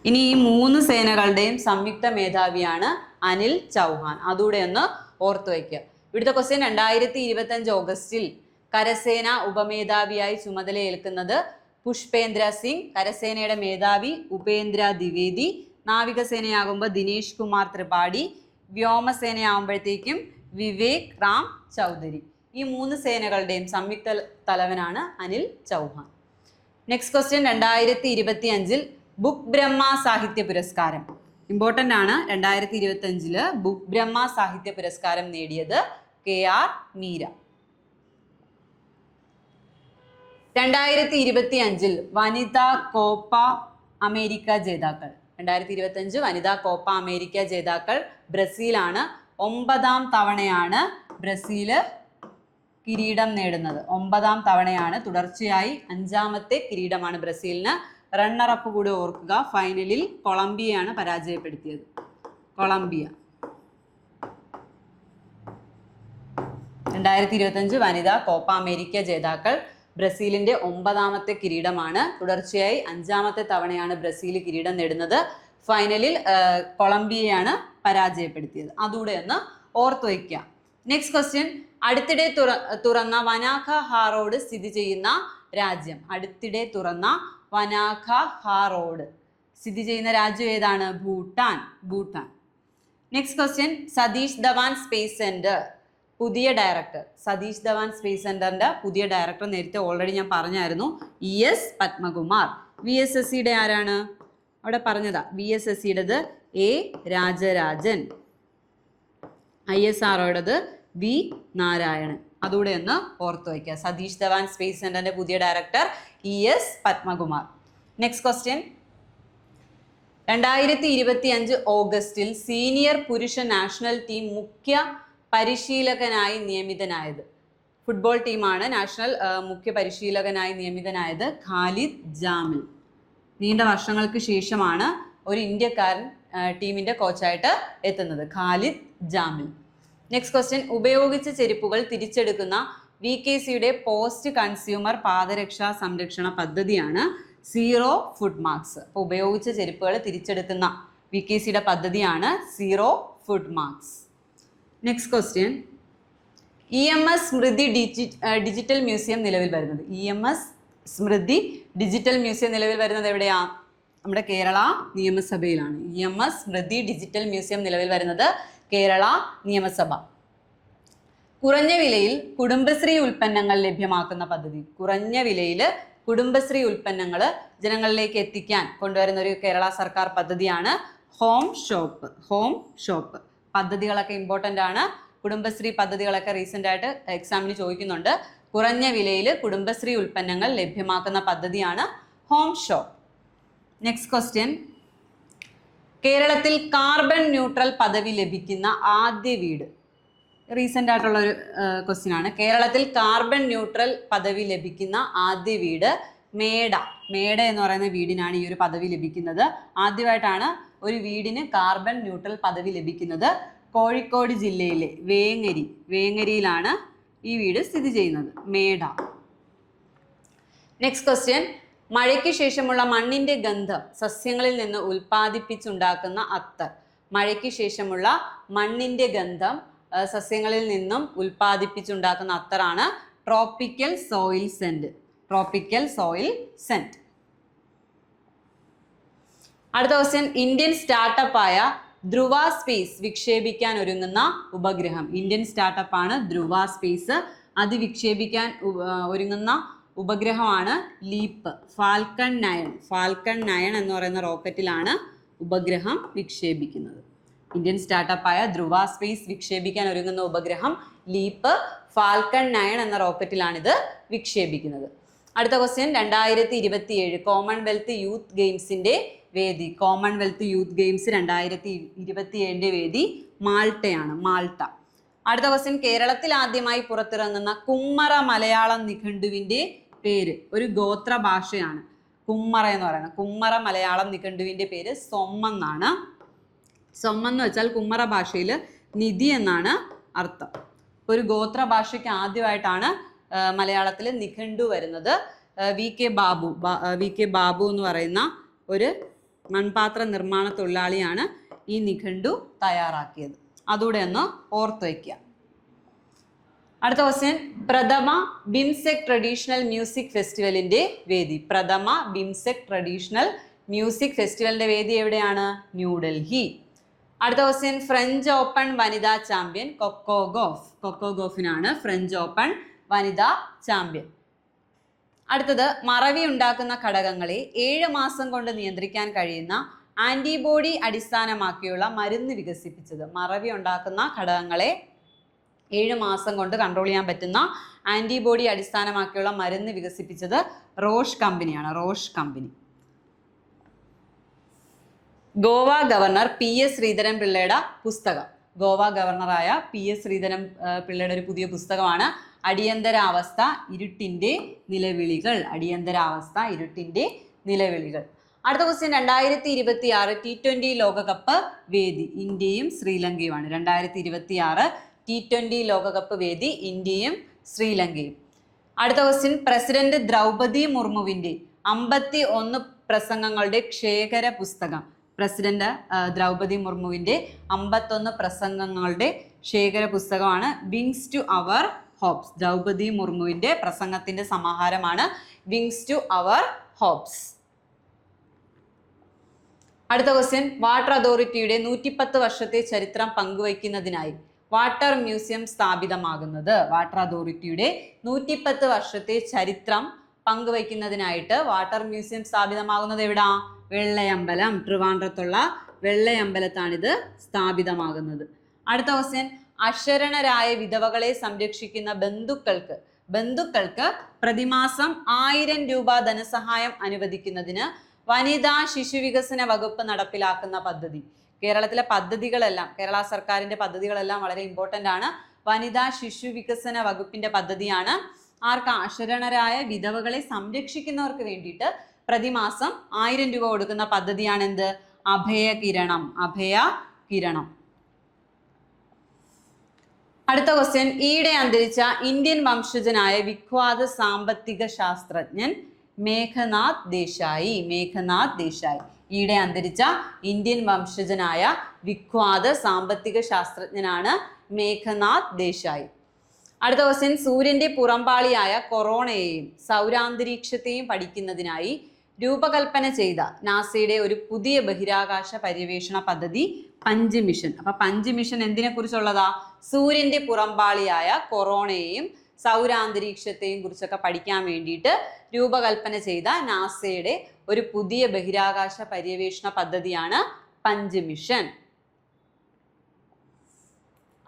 ഇനി ഈ മൂന്ന് സേനകളുടെയും സംയുക്ത മേധാവിയാണ് അനിൽ ചൗഹാൻ. അതുകൂടെ ഒന്ന് ഓർത്തു വയ്ക്കുക. ഇവിടുത്തെ ക്വസ്റ്റ്യൻ രണ്ടായിരത്തി ഇരുപത്തി അഞ്ച് ഓഗസ്റ്റിൽ കരസേന ഉപമേധാവിയായി ചുമതലയേൽക്കുന്നത് പുഷ്പേന്ദ്ര സിംഗ് കരസേനയുടെ മേധാവി ഉപേന്ദ്ര ദ്വിവേദി നാവികസേനയാകുമ്പോൾ ദിനേഷ് കുമാർ ത്രിപാഠി വ്യോമസേനയാകുമ്പോഴത്തേക്കും വിവേക് റാം ചൗധരി. ഈ മൂന്ന് സേനകളുടെയും സംയുക്ത തലവനാണ് അനിൽ ചൗഹാൻ. നെക്സ്റ്റ് ക്വസ്റ്റ്യൻ രണ്ടായിരത്തി ഇരുപത്തി അഞ്ചിൽ ബുക്ക് ബ്രഹ്മ സാഹിത്യ പുരസ്കാരം. ഇമ്പോർട്ടന്റ് ആണ്. രണ്ടായിരത്തി ഇരുപത്തി അഞ്ചിൽ ബുക്ക് ബ്രഹ്മ സാഹിത്യ പുരസ്കാരം നേടിയത് കെ ആർ മീര. രണ്ടായിരത്തി ഇരുപത്തി അഞ്ചിൽ വനിതാ കോപ്പ അമേരിക്ക ജേതാക്കൾ. രണ്ടായിരത്തി ഇരുപത്തി അഞ്ച് വനിതാ കോപ്പ അമേരിക്ക ജേതാക്കൾ ബ്രസീലാണ്. ഒമ്പതാം തവണയാണ് ബ്രസീൽ കിരീടം നേടുന്നത്. ഒമ്പതാം തവണയാണ് തുടർച്ചയായി അഞ്ചാമത്തെ കിരീടമാണ് ബ്രസീലിന്. റണ്ണറപ്പ് കൂടി ഓർക്കുക ഫൈനലിൽ കൊളംബിയയാണ് പരാജയപ്പെടുത്തിയത്. കൊളംബിയ. രണ്ടായിരത്തി ഇരുപത്തഞ്ച് വനിതാ കോപ്പ അമേരിക്ക ജേതാക്കൾ ബ്രസീലിന്റെ ഒമ്പതാമത്തെ കിരീടമാണ്. തുടർച്ചയായി അഞ്ചാമത്തെ തവണയാണ് ബ്രസീൽ കിരീടം നേടുന്നത്. ഫൈനലിൽ കൊളംബിയയാണ് പരാജയപ്പെടുത്തിയത്. അതുകൂടെ ഒന്ന് ഓർത്തു വയ്ക്കുക. നെക്സ്റ്റ് ക്വസ്റ്റ്യൻ അടുത്തിടെ തുറ തുറന്ന വനാഖ ഹാറോഡ് സ്ഥിതി ചെയ്യുന്ന രാജ്യം. അടുത്തിടെ തുറന്ന വനാഖ ഹാറോഡ് സ്ഥിതി ചെയ്യുന്ന രാജ്യം ഏതാണ്? Bhutan. Bhutan. Next question Satish Dhawan space centre. പുതിയ ഡയറക്ടർ. സതീഷ് ധവാൻ സ്പേസ് സെന്ററിന്റെ പുതിയ ഡയറക്ടർ നേരത്തെ ഓൾറെഡി ഞാൻ പറഞ്ഞായിരുന്നു. E S Padmakumar. V S S സിയുടെ ആരാണ്? അവിടെ പറഞ്ഞതാ. വി എസ് എസ് സിയുടേത് എ. രാജരാജൻ. ഐ എസ് ആർഒയുടേത് വി. നാരായണൻ. അതുകൂടെ ഒന്ന് ഓർത്തു വയ്ക്കുക. സതീഷ് ധവാൻ സ്പേസ് സെന്ററിന്റെ പുതിയ director E S Padmakumar. Next question രണ്ടായിരത്തി ഇരുപത്തി അഞ്ച് ഓഗസ്റ്റിൽ സീനിയർ പുരുഷ നാഷണൽ ടീം മുഖ്യ പരിശീലകനായി നിയമിതനായത്. ഫുട്ബോൾ ടീമാണ് നാഷണൽ മുഖ്യ പരിശീലകനായി നിയമിതനായത് ഖാലിദ് ജാമിൽ. നീണ്ട വർഷങ്ങൾക്ക് ശേഷമാണ് ഒരു ഇന്ത്യക്കാരൻ ടീമിന്റെ കോച്ചായിട്ട് എത്തുന്നത് ഖാലിദ് ജാമിൽ. നെക്സ്റ്റ് ക്വസ്റ്റ്യൻ ഉപയോഗിച്ച ചെരുപ്പുകൾ തിരിച്ചെടുക്കുന്ന വി കെ സിയുടെ പോസ്റ്റ് കൺസ്യൂമർ പാദരക്ഷാ സംരക്ഷണ പദ്ധതിയാണ് സീറോ ഫുഡ് മാർക്സ് അപ്പോൾ ഉപയോഗിച്ച ചെരുപ്പുകൾ തിരിച്ചെടുക്കുന്ന വി കെ സിയുടെ പദ്ധതിയാണ് zero food marks next question E M S Smriti digi digital museum നിലവിൽ വരുന്നത്. E M S Smriti digital museum നിലവിൽ വരുന്നത് എവിടെയാ? നമ്മുടെ Kerala നിയമസഭയിലാണ്. E M S Smriti digital museum നിലവിൽ വരുന്നത് കേരള നിയമസഭ. കുറഞ്ഞ വിലയിൽ കുടുംബശ്രീ ഉൽപ്പന്നങ്ങൾ ലഭ്യമാക്കുന്ന പദ്ധതി. കുറഞ്ഞ വിലയിൽ കുടുംബശ്രീ ഉൽപ്പന്നങ്ങൾ ജനങ്ങളിലേക്ക് എത്തിക്കാൻ കൊണ്ടുവരുന്ന ഒരു കേരള സർക്കാർ പദ്ധതിയാണ് ഹോം ഷോപ്പ് ഹോം ഷോപ്പ് പദ്ധതികളൊക്കെ ഇമ്പോർട്ടന്റ് ആണ്. കുടുംബശ്രീ പദ്ധതികളൊക്കെ റീസെന്റ് ആയിട്ട് എക്സാമിന് ചോദിക്കുന്നുണ്ട്. കുറഞ്ഞ വിലയിൽ കുടുംബശ്രീ ഉൽപ്പന്നങ്ങൾ ലഭ്യമാക്കുന്ന പദ്ധതിയാണ് ഹോം ഷോപ്പ് നെക്സ്റ്റ് ക്വസ്റ്റ്യൻ കേരളത്തിൽ കാർബൺ ന്യൂട്രൽ പദവി ലഭിക്കുന്ന ആദ്യ വീട്. റീസെന്റ് ആയിട്ടുള്ള ഒരു ക്വസ്റ്റ്യൻ ആണ്. കേരളത്തിൽ കാർബൺ ന്യൂട്രൽ പദവി ലഭിക്കുന്ന ആദ്യ വീട് മേട. മേട എന്ന് പറയുന്ന വീടിനാണ് ഈ ഒരു പദവി ലഭിക്കുന്നത്. ആദ്യമായിട്ടാണ് ഒരു വീടിന് കാർബൺ ന്യൂട്രൽ പദവി ലഭിക്കുന്നത് കോഴിക്കോട് ജില്ലയിലെ വേങ്ങരി വേങ്ങരിയിലാണ് ഈ വീട് സ്ഥിതി ചെയ്യുന്നത്. മേട. നെക്സ്റ്റ് ക്വസ്റ്റ്യൻ മഴയ്ക്ക് ശേഷമുള്ള മണ്ണിന്റെ ഗന്ധം സസ്യങ്ങളിൽ നിന്ന് ഉൽപ്പാദിപ്പിച്ചുണ്ടാക്കുന്ന അത്തർ. മഴയ്ക്ക് ശേഷമുള്ള മണ്ണിന്റെ ഗന്ധം സസ്യങ്ങളിൽ നിന്നും ഉൽപ്പാദിപ്പിച്ചുണ്ടാക്കുന്ന അത്തറാണ് tropical soil scent tropical soil scent അടുത്ത ക്വസ്റ്റ്യൻ ഇന്ത്യൻ സ്റ്റാർട്ടപ്പ് ആയ ധ്രുവ സ്പേസ് വിക്ഷേപിക്കാൻ ഒരുങ്ങുന്ന ഉപഗ്രഹം. ഇന്ത്യൻ സ്റ്റാർട്ടപ്പ് ആണ് ധ്രുവ സ്പേസ് അത് വിക്ഷേപിക്കാൻ ഒരുങ്ങുന്ന ഉപഗ്രഹമാണ് LEAP Falcon nine Falcon nine എന്ന് പറയുന്ന റോക്കറ്റിലാണ് ഉപഗ്രഹം വിക്ഷേപിക്കുന്നത്. ഇന്ത്യൻ സ്റ്റാർട്ടപ്പ് ആയ ധ്രുവ സ്പേസ് വിക്ഷേപിക്കാൻ ഒരുങ്ങുന്ന ഉപഗ്രഹം ലീപ്പ് ഫാൽക്കൺ നയൻ എന്ന റോക്കറ്റിലാണിത് വിക്ഷേപിക്കുന്നത്. അടുത്ത ക്വസ്റ്റ്യൻ രണ്ടായിരത്തി ഇരുപത്തി ഏഴ് കോമൺവെൽത്ത് യൂത്ത് ഗെയിംസിന്റെ വേദി കോമൺവെൽത്ത് യൂത്ത് ഗെയിംസ് രണ്ടായിരത്തി ഇരുപത്തി ഏഴിന്റെ വേദി മാൾട്ടയാണ് മാൾട്ട. അടുത്ത ക്വസ്റ്റ്യൻ കേരളത്തിൽ ആദ്യമായി പുറത്തിറങ്ങുന്ന കുമ്മറ മലയാളം നിഘണ്ടുവിന്റെ പേര് ഒരു ഗോത്ര ഭാഷയാണ്. കുമ്മറ എന്ന് പറയുന്നത്. കുമ്മറ മലയാളം നിഘണ്ടുവിന്റെ പേര് സൊമ്മെന്നാണ് സൊമ്മെന്ന് വെച്ചാൽ കുമ്മറ ഭാഷയിൽ നിധി എന്നാണ് അർത്ഥം. ഒരു ഗോത്ര ഭാഷയ്ക്ക് ആദ്യമായിട്ടാണ് മലയാളത്തിൽ നിഘണ്ടു വരുന്നത്. V K Babu V K Babu എന്ന് പറയുന്ന ഒരു മൺപാത്ര നിർമ്മാണ തൊഴിലാളിയാണ് ഈ നിഘണ്ടു തയ്യാറാക്കിയത്. അതുകൂടെ ഒന്ന് ഓർത്ത് വയ്ക്കുക. അടുത്ത ക്വസ്റ്റ്യൻ പ്രഥമ ബിംസെക് ട്രഡീഷണൽ മ്യൂസിക് ഫെസ്റ്റിവലിന്റെ വേദി. പ്രഥമ ബിംസെക് ട്രഡീഷണൽ മ്യൂസിക് ഫെസ്റ്റിവലിന്റെ വേദി എവിടെയാണ്? ന്യൂഡൽഹി. അടുത്ത ക്വസ്റ്റ്യൻ ഫ്രഞ്ച് ഓപ്പൺ വനിതാ ചാമ്പ്യൻ കൊക്കോ ഗോഫ് കൊക്കോ ഗോഫിനാണ് ഫ്രഞ്ച് ഓപ്പൺ വനിതാ ചാമ്പ്യൻ. അടുത്തത് മറവി ഉണ്ടാക്കുന്ന ഘടകങ്ങളെ ഏഴ് മാസം കൊണ്ട് നിയന്ത്രിക്കാൻ കഴിയുന്ന ആന്റിബോഡി അടിസ്ഥാനമാക്കിയുള്ള മരുന്ന് വികസിപ്പിച്ചത്. മറവി ഉണ്ടാക്കുന്ന ഘടകങ്ങളെ ഏഴ് മാസം കൊണ്ട് കൺട്രോൾ ചെയ്യാൻ പറ്റുന്ന ആന്റിബോഡി അടിസ്ഥാനമാക്കിയുള്ള മരുന്ന് വികസിപ്പിച്ചത് റോഷ് കമ്പനിയാണ് Roche company. Goa governor P S Sreedharan Pillai പുസ്തകം. ഗോവ ഗവർണറായ പി എസ് ശ്രീധരൻ പിള്ളയുടെ ഒരു പുതിയ പുസ്തകമാണ് അടിയന്തരാവസ്ഥ ഇരുട്ടിന്റെ നിലവിളികൾ. അടിയന്തരാവസ്ഥ ഇരുട്ടിന്റെ നിലവിളികൾ. അടുത്ത ക്വസ്റ്റ്യൻ രണ്ടായിരത്തി ഇരുപത്തി ആറ് ടി ട്വന്റി ലോകകപ്പ് വേദി ഇന്ത്യയും ശ്രീലങ്കയുമാണ്. രണ്ടായിരത്തി ഇരുപത്തി ആറ് ടി ട്വന്റി ലോകകപ്പ് വേദി ഇന്ത്യയും ശ്രീലങ്കയും. അടുത്ത ക്വസ്റ്റ്യൻ പ്രസിഡന്റ് ദ്രൗപദി മുർമുവിന്റെ അമ്പത്തി ഒന്ന് പ്രസംഗങ്ങളുടെ ക്ഷേകര പുസ്തകം. പ്രസിഡന്റ് ദ്രൗപദി മുർമുവിന്റെ അമ്പത്തൊന്ന് പ്രസംഗങ്ങളുടെ ശേഖര പുസ്തകമാണ് wings to our hopes Droupadi മുർമുവിന്റെ പ്രസംഗത്തിന്റെ സമാഹാരമാണ് വിങ്സ് ടു അവർ ഹോപ്സ് അടുത്ത ക്വസ്റ്റ്യൻ വാട്ടർ അതോറിറ്റിയുടെ നൂറ്റിപ്പത്ത് വർഷത്തെ ചരിത്രം പങ്കുവയ്ക്കുന്നതിനായി വാട്ടർ മ്യൂസിയം സ്ഥാപിതമാകുന്നത്. വാട്ടർ അതോറിറ്റിയുടെ നൂറ്റിപ്പത്ത് വർഷത്തെ ചരിത്രം പങ്കുവയ്ക്കുന്നതിനായിട്ട് വാട്ടർ മ്യൂസിയം സ്ഥാപിതമാകുന്നത് എവിടാ? വെള്ളയമ്പലം ട്രിവാൻഡ്രത്തുള്ള വെള്ളയമ്പലത്താണിത് സ്ഥാപിതമാകുന്നത്. അടുത്ത ക്വസ്റ്റ്യൻ അശരണരായ വിധവകളെ സംരക്ഷിക്കുന്ന ബന്ധുക്കൾക്ക് ബന്ധുക്കൾക്ക് പ്രതിമാസം ആയിരം രൂപ ധനസഹായം അനുവദിക്കുന്നതിന് വനിതാ ശിശു വികസന വകുപ്പ് നടപ്പിലാക്കുന്ന പദ്ധതി. കേരളത്തിലെ പദ്ധതികളെല്ലാം കേരള സർക്കാരിന്റെ പദ്ധതികളെല്ലാം വളരെ ഇമ്പോർട്ടന്റ് ആണ്. വനിതാ ശിശു വികസന വകുപ്പിന്റെ പദ്ധതിയാണ്. ആർക്ക്? അശരണരായ വിധവകളെ സംരക്ഷിക്കുന്നവർക്ക് വേണ്ടിയിട്ട് പ്രതിമാസം ആയിരം രൂപ കൊടുക്കുന്ന പദ്ധതിയാണ് എന്ത് അഭയ കിരണം അഭയ കിരണം. അടുത്ത ക്വസ്റ്റ്യൻ ഈയിടെ അന്തരിച്ച ഇന്ത്യൻ വംശജനായ വിഖ്വാത സാമ്പത്തിക ശാസ്ത്രജ്ഞൻ മേഘനാഥ് ദേശായി മേഘനാഥ് ദേശായി. ഈയിടെ അന്തരിച്ച ഇന്ത്യൻ വംശജനായ വിഖ്വാത സാമ്പത്തിക ശാസ്ത്രജ്ഞനാണ് മേഘനാഥ് ദേശായി. അടുത്ത ക്വസ്റ്റ്യൻ സൂര്യന്റെ പുറംപാളിയായ കൊറോണയെയും സൗരാന്തരീക്ഷത്തെയും പഠിക്കുന്നതിനായി രൂപകൽപ്പന ചെയ്ത നാസയുടെ ഒരു പുതിയ ബഹിരാകാശ പര്യവേഷണ പദ്ധതി പഞ്ച് മിഷൻ. അപ്പൊ പഞ്ച് മിഷൻ എന്തിനെ കുറിച്ചുള്ളതാ സൂര്യന്റെ പുറംപാളിയായ കൊറോണയെയും സൗരാന്തരീക്ഷത്തെയും കുറിച്ചൊക്കെ പഠിക്കാൻ വേണ്ടിയിട്ട് രൂപകൽപ്പന ചെയ്ത നാസയുടെ ഒരു പുതിയ ബഹിരാകാശ പര്യവേഷണ പദ്ധതിയാണ് പഞ്ച് മിഷൻ.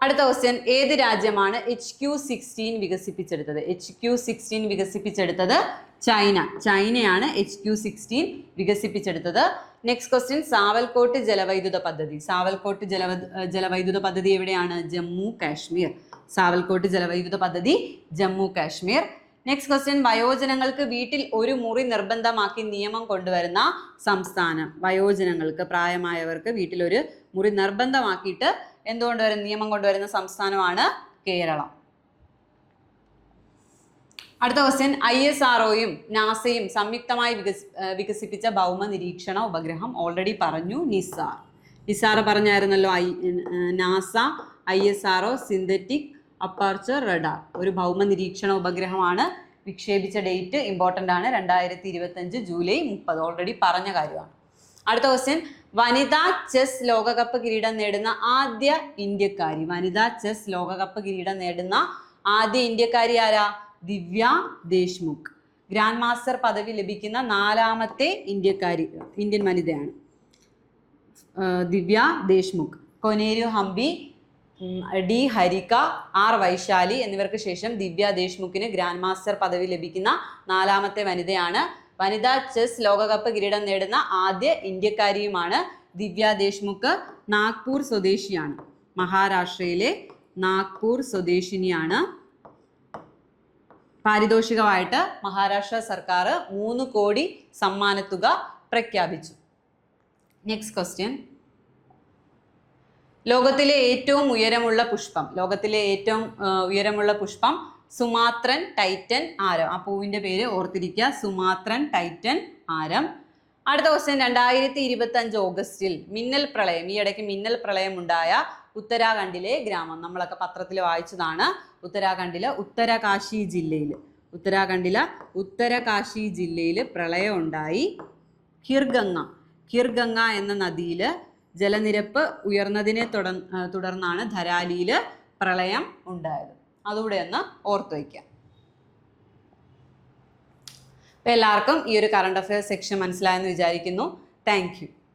അടുത്ത ക്വസ്റ്റ്യൻ ഏത് രാജ്യമാണ് എച്ച് ക്യു സിക്സ്റ്റീൻ വികസിപ്പിച്ചെടുത്തത്? എച്ച് ക്യു സിക്സ്റ്റീൻ വികസിപ്പിച്ചെടുത്തത് ചൈന. ചൈനയാണ് എച്ച് ക്യു സിക്സ്റ്റീൻ വികസിപ്പിച്ചെടുത്തത്. നെക്സ്റ്റ് ക്വസ്റ്റ്യൻ സാവൽകോട്ട് ജലവൈദ്യുത പദ്ധതി. സാവൽകോട്ട് ജലവ ജലവൈദ്യുത പദ്ധതി എവിടെയാണ്? ജമ്മു കാശ്മീർ. സാവൽകോട്ട് ജലവൈദ്യുത പദ്ധതി ജമ്മു കാശ്മീർ. നെക്സ്റ്റ് ക്വസ്റ്റ്യൻ വയോജനങ്ങൾക്ക് വീട്ടിൽ ഒരു മുറി നിർബന്ധമാക്കി നിയമം കൊണ്ടുവരുന്ന സംസ്ഥാനം. വയോജനങ്ങൾക്ക് പ്രായമായവർക്ക് വീട്ടിൽ ഒരു മുറി നിർബന്ധമാക്കിയിട്ട് എന്തുകൊണ്ട് വരും? നിയമം കൊണ്ടുവരുന്ന സംസ്ഥാനമാണ് കേരളം. അടുത്ത ക്വസ്റ്റ്യൻ ഐ എസ് ആർ ഒയും നാസയും സംയുക്തമായി വികസി വികസിപ്പിച്ച ഭൗമ നിരീക്ഷണ ഉപഗ്രഹം ഓൾറെഡി പറഞ്ഞു നിസാർ. നിസാർ പറഞ്ഞായിരുന്നല്ലോ I NASA I S R O synthetic aperture radar ഒരു ഭൗമ നിരീക്ഷണ ഉപഗ്രഹമാണ്. വിക്ഷേപിച്ച ഡേറ്റ് ഇമ്പോർട്ടന്റ് ആണ്. രണ്ടായിരത്തി ഇരുപത്തഞ്ച് ജൂലൈ മുപ്പത്. ഓൾറെഡി പറഞ്ഞ കാര്യമാണ്. അടുത്ത ക്വസ്റ്റ്യൻ വനിതാ ചെസ് ലോകകപ്പ് കിരീടം നേടുന്ന ആദ്യ ഇന്ത്യക്കാരി. വനിതാ ചെസ് ലോകകപ്പ് കിരീടം നേടുന്ന ആദ്യ ഇന്ത്യക്കാരി ആരാ? ദിവ്യ ദേശ്മുഖ്. ഗ്രാൻഡ് മാസ്റ്റർ പദവി ലഭിക്കുന്ന നാലാമത്തെ ഇന്ത്യക്കാരി ഇന്ത്യൻ വനിതയാണ്. ദിവ്യ ദേശ്മുഖ്. കൊനേരു ഹംപി ഡി ഹരിക ആർ വൈശാലി എന്നിവർക്ക് ശേഷം ദിവ്യ ദേശ്മുഖിന് ഗ്രാൻഡ് മാസ്റ്റർ പദവി ലഭിക്കുന്ന നാലാമത്തെ വനിതയാണ് വനിതാ ചെസ് ലോകകപ്പ് കിരീടം നേടുന്ന ആദ്യ ഇന്ത്യക്കാരിയുമാണ് ദിവ്യ ദേശ്മുഖ് നാഗ്പൂർ സ്വദേശിയാണ്. മഹാരാഷ്ട്രയിലെ നാഗ്പൂർ സ്വദേശിനിയാണ്. പാരിതോഷികമായിട്ട് മഹാരാഷ്ട്ര സർക്കാർ മൂന്ന് കോടി സമ്മാനത്തുക പ്രഖ്യാപിച്ചു. നെക്സ്റ്റ് ക്വസ്റ്റ്യൻ ലോകത്തിലെ ഏറ്റവും ഉയരമുള്ള പുഷ്പം. ലോകത്തിലെ ഏറ്റവും ഉയരമുള്ള പുഷ്പം സുമാത്രൻ ടൈറ്റൻ ആരം. ആ പൂവിന്റെ പേര് ഓർത്തിരിക്കുക. സുമാത്രൻ ടൈറ്റൻ ആരം. അടുത്ത ക്വസ്റ്റ്യൻ രണ്ടായിരത്തി ഇരുപത്തി അഞ്ച് ഓഗസ്റ്റിൽ മിന്നൽ പ്രളയം ഈ ഇടയ്ക്ക് മിന്നൽ പ്രളയം ഉണ്ടായ ഉത്തരാഖണ്ഡിലെ ഗ്രാമം. നമ്മളൊക്കെ പത്രത്തിൽ വായിച്ചതാണ് ഉത്തരാഖണ്ഡിലെ ഉത്തരകാശി ജില്ലയിൽ. ഉത്തരാഖണ്ഡിലെ ഉത്തരകാശി ജില്ലയിൽ പ്രളയം ഉണ്ടായി ഖിർഗംഗ. ഖിർഗംഗ എന്ന നദിയിൽ ജലനിരപ്പ് ഉയർന്നതിനെ തുടർന്നാണ് ധരാലിയിൽ പ്രളയം ഉണ്ടായത്. അതുകൂടെ ഒന്ന് ഓർത്തു വയ്ക്കുക. അപ്പം എല്ലാവർക്കും ഈ ഒരു കറണ്ട് അഫയേഴ്സ് സെക്ഷൻ മനസ്സിലായെന്ന് വിചാരിക്കുന്നു. താങ്ക്